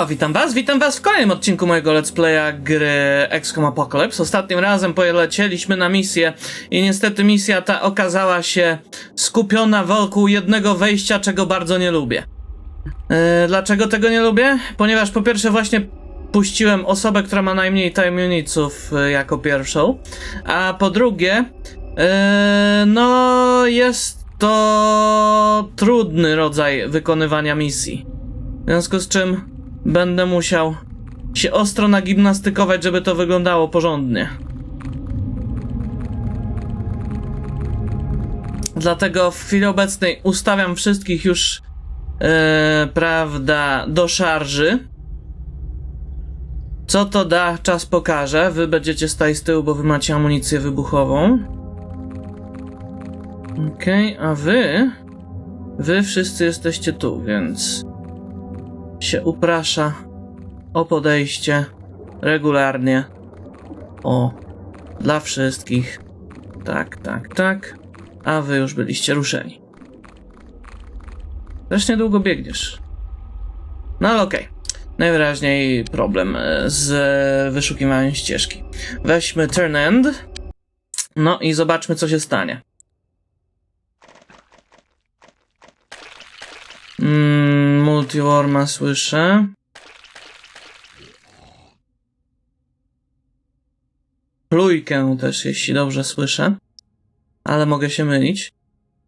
No, witam was, witam was w kolejnym odcinku mojego let's playa gry XCOM Apocalypse. Ostatnim razem polecieliśmy na misję i niestety misja ta okazała się skupiona wokół jednego wejścia, czego bardzo nie lubię. E, dlaczego tego nie lubię? Ponieważ po pierwsze właśnie puściłem osobę, która ma najmniej unitsów e, jako pierwszą, a po drugie e, no jest to trudny rodzaj wykonywania misji. W związku z czym będę musiał się ostro nagimnastykować, żeby to wyglądało porządnie. Dlatego w chwili obecnej ustawiam wszystkich już, e, prawda, do szarży. Co to da, czas pokaże. Wy będziecie stali z tyłu, bo wy macie amunicję wybuchową. Okej, a wy... Wy wszyscy jesteście tu, więc się uprasza o podejście regularnie. O, dla wszystkich. Tak, tak, tak. A wy już byliście ruszeni. Też niedługo biegniesz. No ale okej. Najwyraźniej problem e, z wyszukiwaniem ścieżki. Weźmy turn end. No i zobaczmy, co się stanie. Mm, Multiworma słyszę. Plujkę też, jeśli dobrze słyszę. Ale mogę się mylić.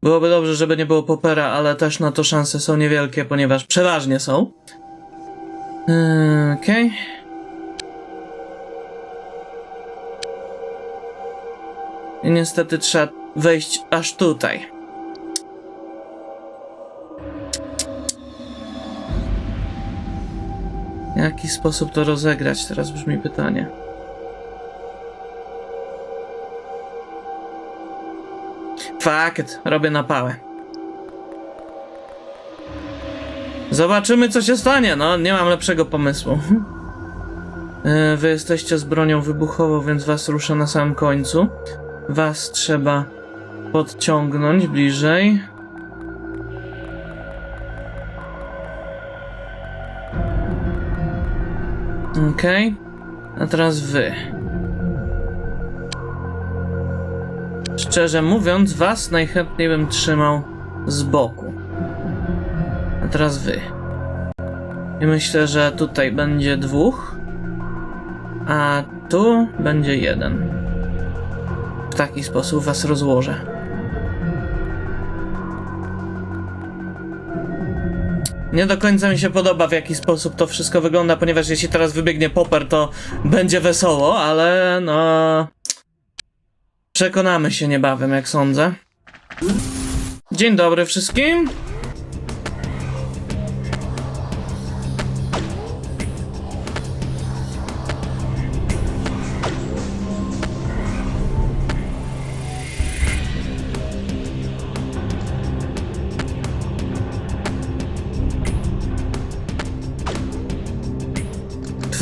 Byłoby dobrze, żeby nie było popera, ale też na to szanse są niewielkie, ponieważ przeważnie są. Yy, Okej. I niestety trzeba wejść aż tutaj. W jaki sposób to rozegrać? Teraz brzmi pytanie. Fakt, robię na pałę. Zobaczymy, co się stanie. No, nie mam lepszego pomysłu. E, Wy jesteście z bronią wybuchową, więc was ruszę na samym końcu. Was trzeba podciągnąć bliżej. Okej. A teraz wy. Szczerze mówiąc, was najchętniej bym trzymał z boku. A teraz wy. I myślę, że tutaj będzie dwóch, a tu będzie jeden. W taki sposób was rozłożę. Nie do końca mi się podoba, w jaki sposób to wszystko wygląda, ponieważ jeśli teraz wybiegnie Popper, to będzie wesoło, ale no. Przekonamy się niebawem, jak sądzę. Dzień dobry wszystkim.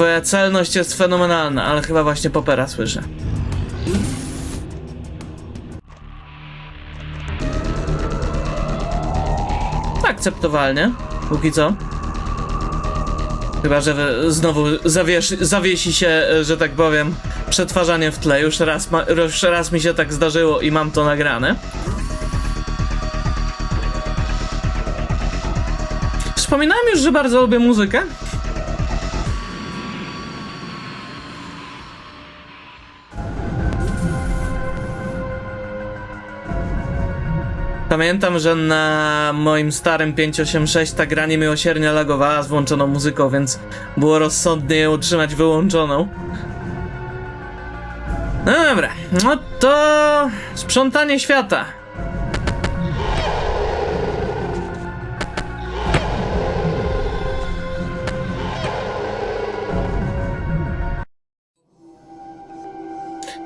Twoja celność jest fenomenalna, ale chyba właśnie Popera słyszę. Akceptowalnie, póki co. Chyba, że znowu zawiesi się, że tak powiem, przetwarzanie w tle. Już raz, ma, już raz mi się tak zdarzyło i mam to nagrane. Wspominałem już, że bardzo lubię muzykę. Pamiętam, że na moim starym 586 ta gra niemiłosiernie lagowała z włączoną muzyką, więc było rozsądnie ją utrzymać wyłączoną. No dobra, no to sprzątanie świata.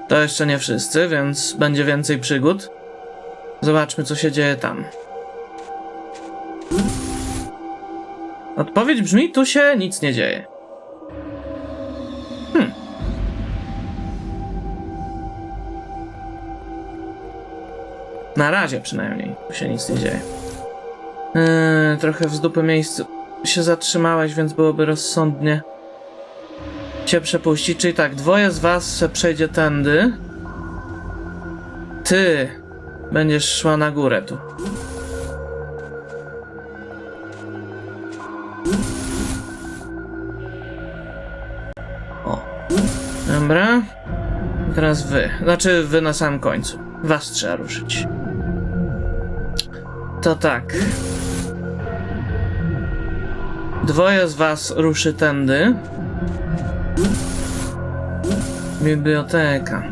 To jeszcze nie wszyscy, więc będzie więcej przygód. Zobaczmy, co się dzieje tam. Odpowiedź brzmi: tu się nic nie dzieje. Hmm. Na razie przynajmniej. Tu się nic nie dzieje. Yy, trochę w zdupy miejscu się zatrzymałeś, więc byłoby rozsądnie cię przepuścić. Czyli tak, dwoje z was przejdzie tędy. Ty będziesz szła na górę tu. O. Dobra. Teraz wy. Znaczy wy na samym końcu. Was trzeba ruszyć. To tak. Dwoje z was ruszy tędy. Biblioteka.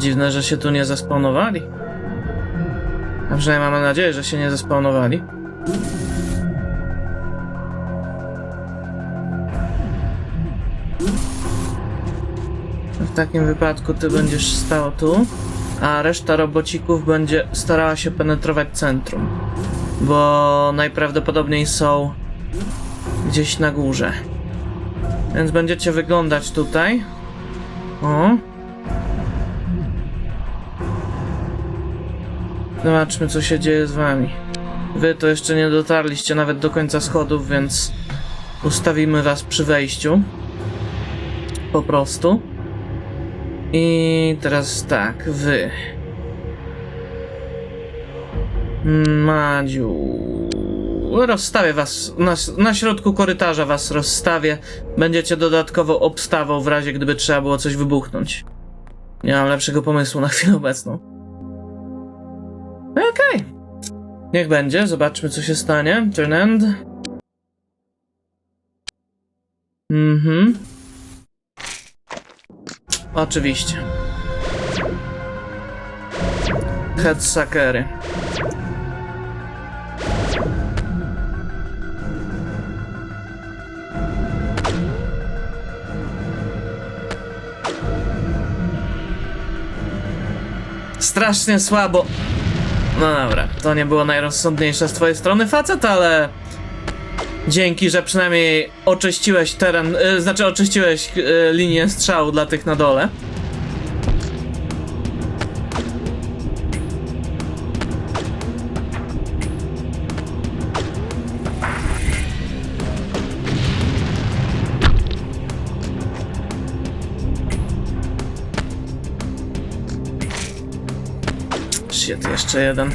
Dziwne, że się tu nie zespawnowali. A przynajmniej mamy nadzieję, że się nie zespawnowali. W takim wypadku ty będziesz stał tu, a reszta robocików będzie starała się penetrować centrum. Bo najprawdopodobniej są gdzieś na górze. Więc będziecie wyglądać tutaj. O. Zobaczmy, co się dzieje z wami. Wy to jeszcze nie dotarliście nawet do końca schodów, więc ustawimy was przy wejściu. Po prostu. I teraz tak, wy. Madziu. Rozstawię was, na, na środku korytarza was rozstawię. Będziecie dodatkową obstawą w razie gdyby trzeba było coś wybuchnąć. Nie mam lepszego pomysłu na chwilę obecną. Niech będzie, zobaczmy co się stanie. Turn end. Mhm. Oczywiście. Headsuckery. Strasznie słabo. No dobra, to nie było najrozsądniejsze z twojej strony facet, ale dzięki, że przynajmniej oczyściłeś teren, y, znaczy oczyściłeś y, linię strzału dla tych na dole. Jeszcze jeden.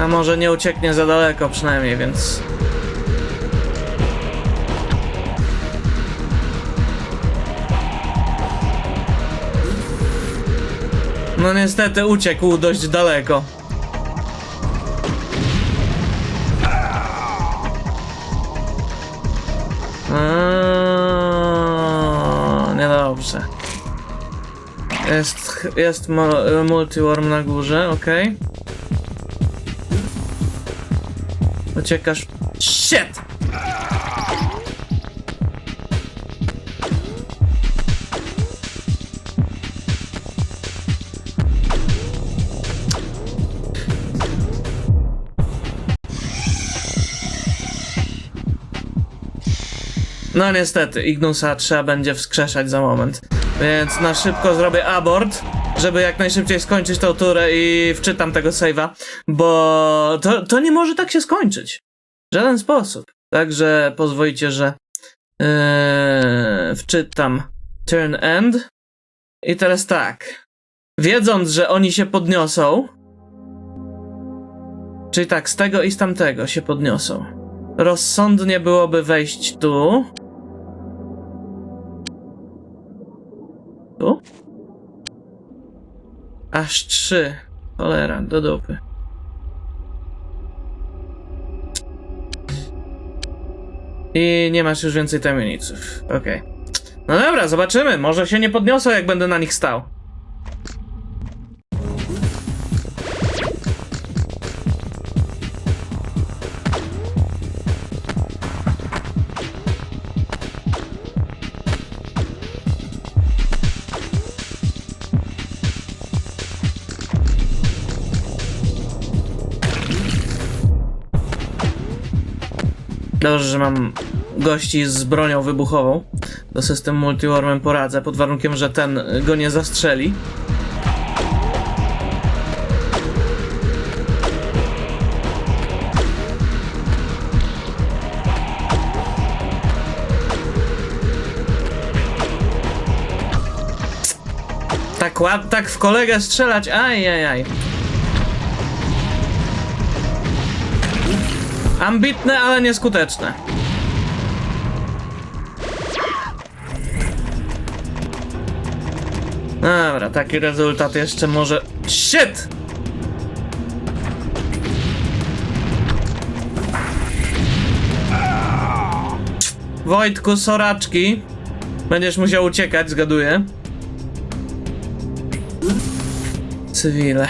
A może nie ucieknie za daleko przynajmniej, więc... No niestety uciekł dość daleko. Jest, mo- multiworm na górze, okej. Uciekasz. Shit! No niestety, Ignusa trzeba będzie wskrzeszać za moment. Więc na szybko zrobię abort, żeby jak najszybciej skończyć tą turę i wczytam tego save'a, bo to, to nie może tak się skończyć. W żaden sposób. Także pozwolicie, że yy, wczytam turn end. I teraz tak. Wiedząc, że oni się podniosą, czyli tak, z tego i z tamtego się podniosą. Rozsądnie byłoby wejść tu. Tu? Aż trzy. Cholera, do dupy. I nie masz już więcej kamieniców. Okej. No dobra, zobaczymy. Może się nie podniosą, jak będę na nich stał. Dobrze, że mam gości z bronią wybuchową. Do systemu multiwormem poradzę, pod warunkiem, że ten go nie zastrzeli. Tak tak w kolegę strzelać, aj, aj, aj. Ambitne, ale nieskuteczne. Dobra, taki rezultat jeszcze może... Shit! Wojtku, soraczki. Będziesz musiał uciekać, zgaduję. Cywile.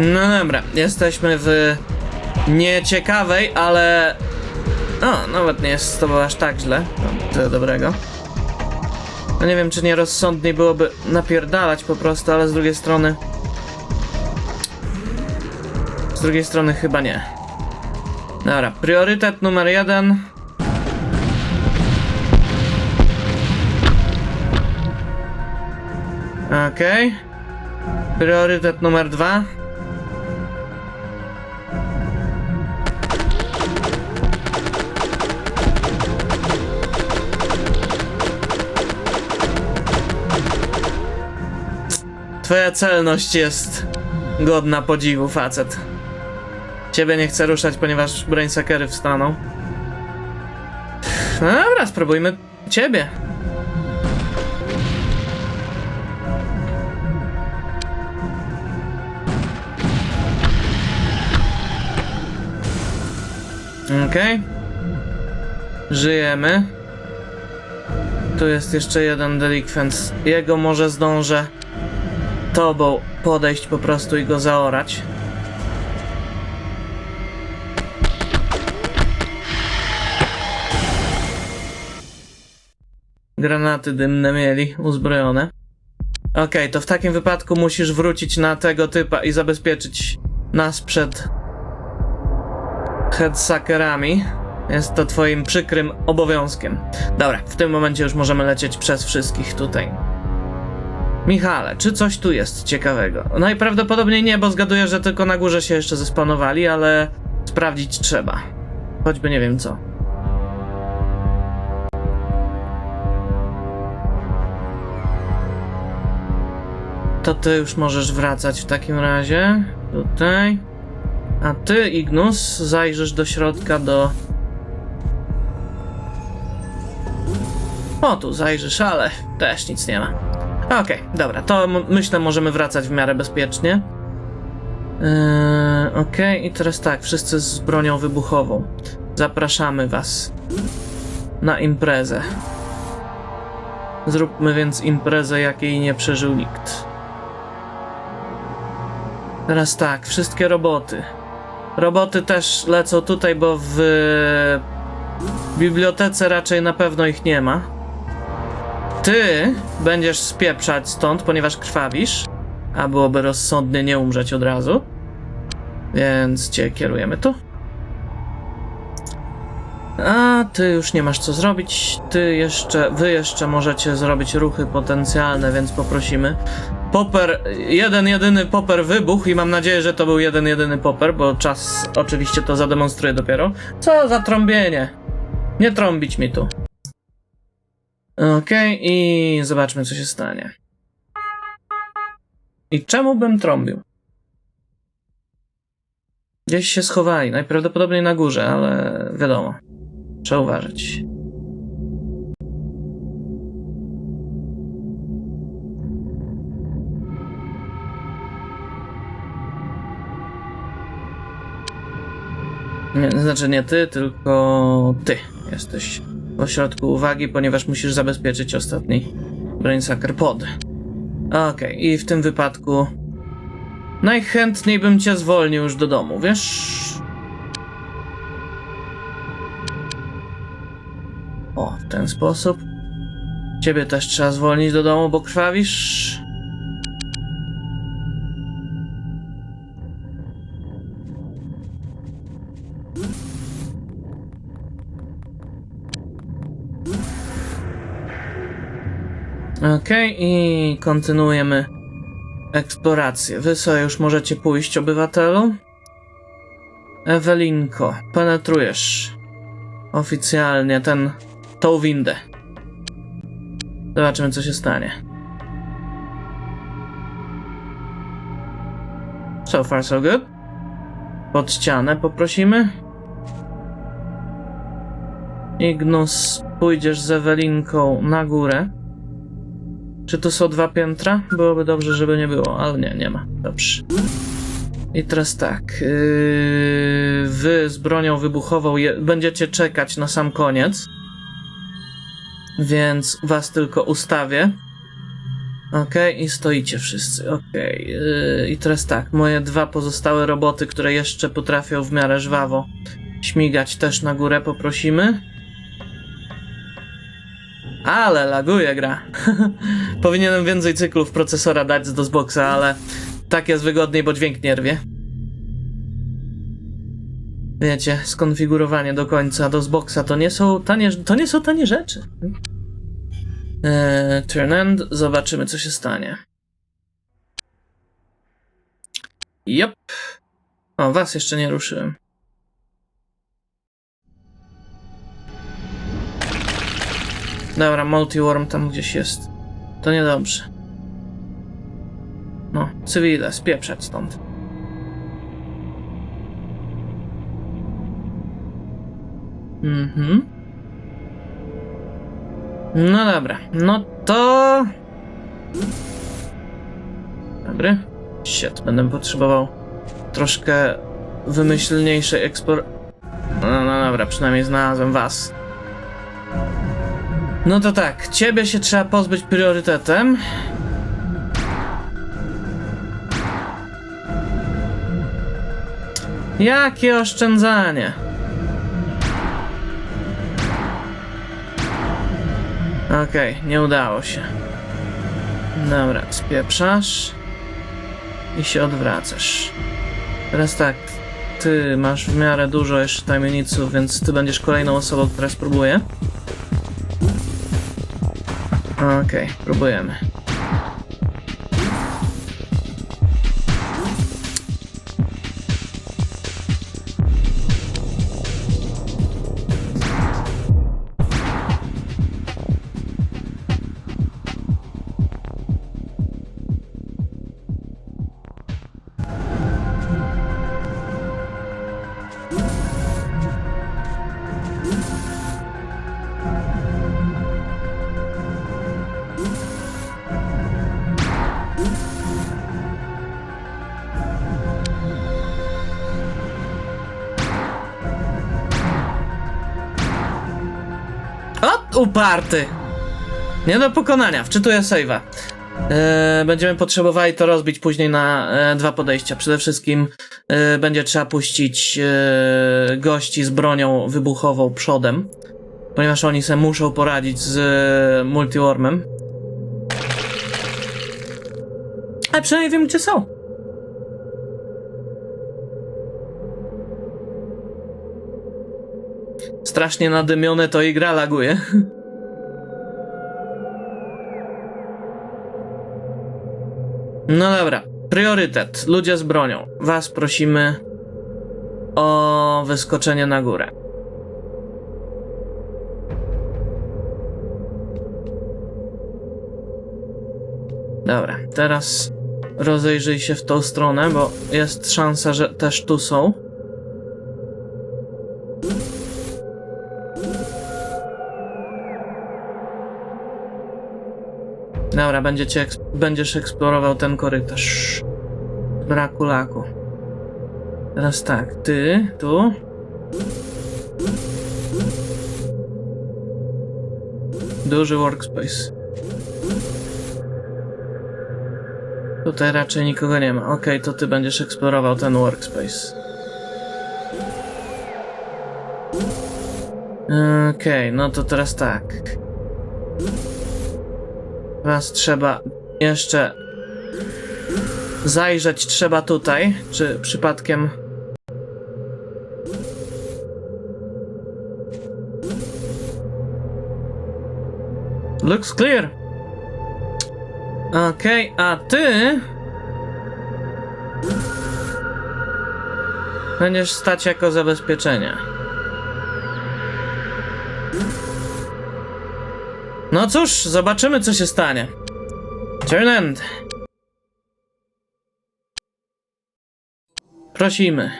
No dobra, jesteśmy w nieciekawej, ale... O, nawet nie jest to aż tak źle. No, tyle dobrego. No nie wiem, czy nie rozsądniej byłoby napierdalać po prostu, ale z drugiej strony... Z drugiej strony chyba nie. Dobra, priorytet numer jeden. Okej. Priorytet numer dwa. Twoja celność jest godna podziwu, facet. Ciebie nie chcę ruszać, ponieważ brainsakery wstaną. No dobra, spróbujmy ciebie. Okej. Żyjemy. Tu jest jeszcze jeden delikwent. Jego może zdążę tobą podejść po prostu i go zaorać. Granaty dymne mieli, uzbrojone. Okej, to w takim wypadku musisz wrócić na tego typa i zabezpieczyć nas przed headsuckerami. Jest to twoim przykrym obowiązkiem. Dobra, w tym momencie już możemy lecieć przez wszystkich tutaj. Michale, czy coś tu jest ciekawego? Najprawdopodobniej nie, bo zgaduję, że tylko na górze się jeszcze zespanowali, ale sprawdzić trzeba. Choćby nie wiem co. To ty już możesz wracać w takim razie. Tutaj. A ty, Ignus, zajrzysz do środka do. O, tu zajrzysz, ale też nic nie ma. Okej, dobra, to myślę możemy wracać w miarę bezpiecznie. Yy, Okej, i teraz tak, wszyscy z bronią wybuchową. Zapraszamy was na imprezę. Zróbmy więc imprezę, jakiej nie przeżył nikt. Teraz tak, wszystkie roboty. Roboty też lecą tutaj, bo w bibliotece raczej na pewno ich nie ma. Ty będziesz spieprzać stąd, ponieważ krwawisz, a byłoby rozsądnie nie umrzeć od razu. Więc cię kierujemy tu. A ty już nie masz co zrobić. Ty jeszcze, wy jeszcze możecie zrobić ruchy potencjalne, więc poprosimy. Popper, jeden jedyny popper wybuchł i mam nadzieję, że to był jeden jedyny popper, bo czas oczywiście to zademonstruje dopiero. Co za trąbienie. Nie trąbić mi tu. Okej, i zobaczmy, co się stanie. I czemu bym trąbił? Gdzieś się schowali, najprawdopodobniej na górze, ale wiadomo. Trzeba uważać. Nie, znaczy nie ty, tylko ty jesteś ośrodku uwagi, ponieważ musisz zabezpieczyć ostatni Brainsucker pod. Okej, i w tym wypadku najchętniej bym cię zwolnił już do domu, wiesz? O, w ten sposób. Ciebie też trzeba zwolnić do domu, bo krwawisz. Okej, i kontynuujemy eksplorację. Wy sobie już możecie pójść, obywatelu. Ewelinko, penetrujesz oficjalnie ten, tą windę. Zobaczymy, co się stanie. So far, so good. Pod ścianę poprosimy. Ignus, pójdziesz z Ewelinką na górę. Czy to są dwa piętra? Byłoby dobrze, żeby nie było, ale nie, nie ma. Dobrze. I teraz tak. Yy, wy z bronią wybuchową będziecie czekać na sam koniec. Więc was tylko ustawię. Okej, i stoicie wszyscy. Okej. Yy, I teraz tak. Moje dwa pozostałe roboty, które jeszcze potrafią w miarę żwawo śmigać, też na górę poprosimy. Ale laguje gra. Powinienem więcej cyklów procesora dać z DOSBoxa, ale tak jest wygodniej, bo dźwięk nie rwie. Wiecie, skonfigurowanie do końca DOSBoxa to nie są tanie, to nie są tanie rzeczy. Eee, turn end, zobaczymy co się stanie. Jop. O, was jeszcze nie ruszyłem. Dobra, multiworm tam gdzieś jest. To niedobrze. No, cywile, spieprzać stąd. Mhm. No dobra, no to... Dobry. Shit, będę potrzebował troszkę wymyślniejszej ekspor... No, no dobra, przynajmniej znalazłem was. No to tak, ciebie się trzeba pozbyć priorytetem. Jakie oszczędzanie? Okej, nie udało się. Dobra, spieprzasz i się odwracasz. Teraz tak, ty masz w miarę dużo jeszcze tajemniców, więc ty będziesz kolejną osobą, która spróbuje. Okej, próbujemy. Uparty! Nie do pokonania, wczytuję save'a. E, będziemy potrzebowali to rozbić później na e, dwa podejścia. Przede wszystkim e, będzie trzeba puścić e, gości z bronią wybuchową przodem, ponieważ oni se muszą poradzić z e, multiwormem. Ale przynajmniej wiem, gdzie są. Strasznie nadymione to i gra laguje. No dobra, priorytet. Ludzie z bronią. Was prosimy o wyskoczenie na górę. Dobra, teraz rozejrzyj się w tą stronę, bo jest szansa, że też tu są. Będziesz eksplorował ten korytarz. Braku laku. Teraz tak, ty, tu. Duży workspace. Tutaj raczej nikogo nie ma. Okej, to ty będziesz eksplorował ten workspace. Okej, no to teraz tak. Was trzeba jeszcze zajrzeć trzeba tutaj, czy przypadkiem Looks clear. Okej, a ty będziesz stać jako zabezpieczenie. No cóż, zobaczymy co się stanie. Turn end. Prosimy.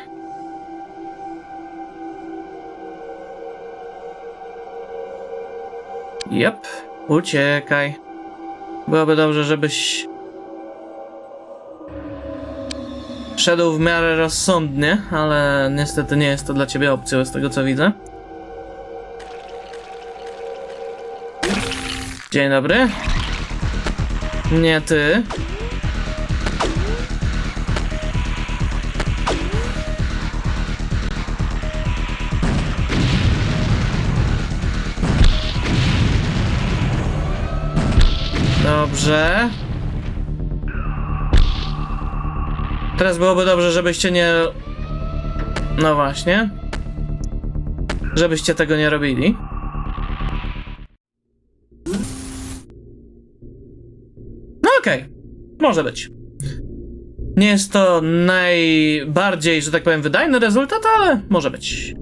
Jep, uciekaj. Byłoby dobrze, żebyś szedł w miarę rozsądnie, ale niestety nie jest to dla ciebie opcją z tego co widzę. Dzień dobry. Nie ty. Dobrze. Teraz byłoby dobrze, żebyście nie. No właśnie. Żebyście tego nie robili. Może być. Nie jest to najbardziej, że tak powiem, wydajny rezultat, ale może być.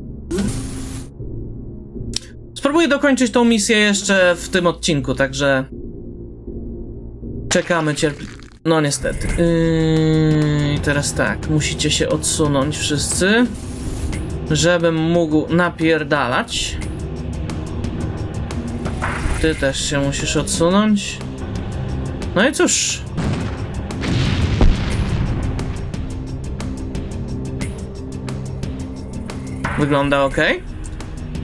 Spróbuję dokończyć tą misję jeszcze w tym odcinku, także. Czekamy cierpliwie. No niestety. Yy, teraz tak, musicie się odsunąć wszyscy, żebym mógł napierdalać. Ty też się musisz odsunąć. No i cóż. Wygląda ok.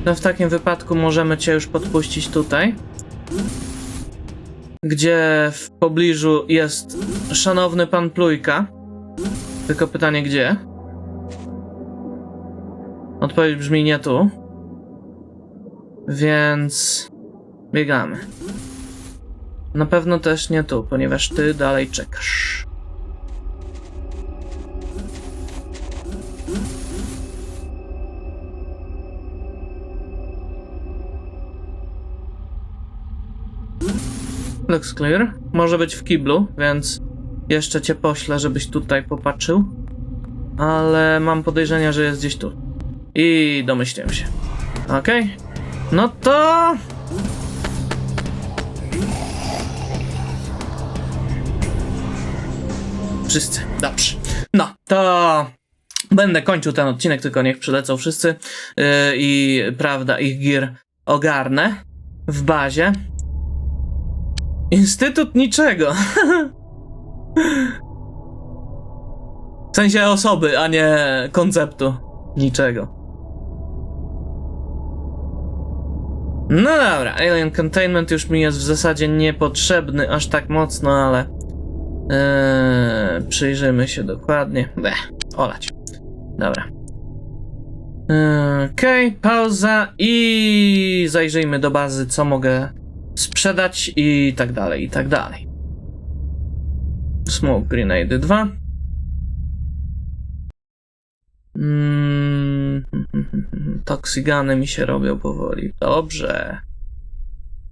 No w takim wypadku możemy cię już podpuścić tutaj gdzie w pobliżu jest szanowny pan Plujka. Tylko pytanie gdzie? Odpowiedź brzmi nie tu. Więc biegamy. Na pewno też nie tu, ponieważ ty dalej czekasz. Looks clear. Może być w kiblu, więc jeszcze cię poślę, żebyś tutaj popatrzył. Ale mam podejrzenia, że jest gdzieś tu. I domyśliłem się. Okej. No to... Wszyscy. Dobrze. No, to... Będę kończył ten odcinek, tylko niech przylecą wszyscy. Yy, I prawda, ich gear ogarnę w bazie. Instytut niczego. W sensie osoby, a nie konceptu niczego. No dobra, Alien Containment już mi jest w zasadzie niepotrzebny aż tak mocno, ale eee, przyjrzymy się dokładnie. Bleh, olać. Dobra. Eee, Okej, okay, pauza i zajrzyjmy do bazy, co mogę sprzedać i tak dalej, i tak dalej. Smoke Grenade 2. Mm, toxigany mi się robią powoli. Dobrze.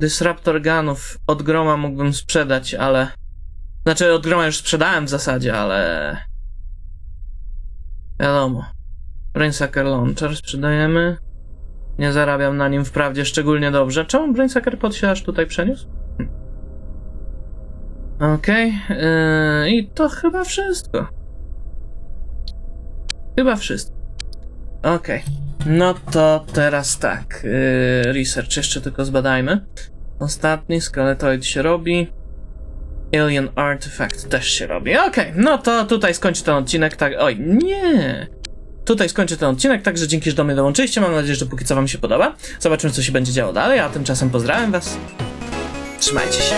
Disruptor Gunów od groma mógłbym sprzedać, ale. Znaczy, od groma już sprzedałem w zasadzie, ale. Wiadomo. Brainsucker Launcher sprzedajemy. Nie zarabiam na nim wprawdzie szczególnie dobrze. Czemu Brainsucker pod się aż tutaj przeniósł? Hm. Okej. Okay. Yy, I to chyba wszystko. Chyba wszystko. Okej. Okay. No to teraz tak. Yy, research jeszcze tylko zbadajmy. Ostatni skeletoid się robi. Alien Artifact też się robi. Okej, okay. no to tutaj skończę ten odcinek. Tak. Oj, nie! Tutaj skończę ten odcinek, także dzięki, że do mnie dołączyliście. Mam nadzieję, że póki co Wam się podoba. Zobaczymy, co się będzie działo dalej, a tymczasem pozdrawiam Was. Trzymajcie się.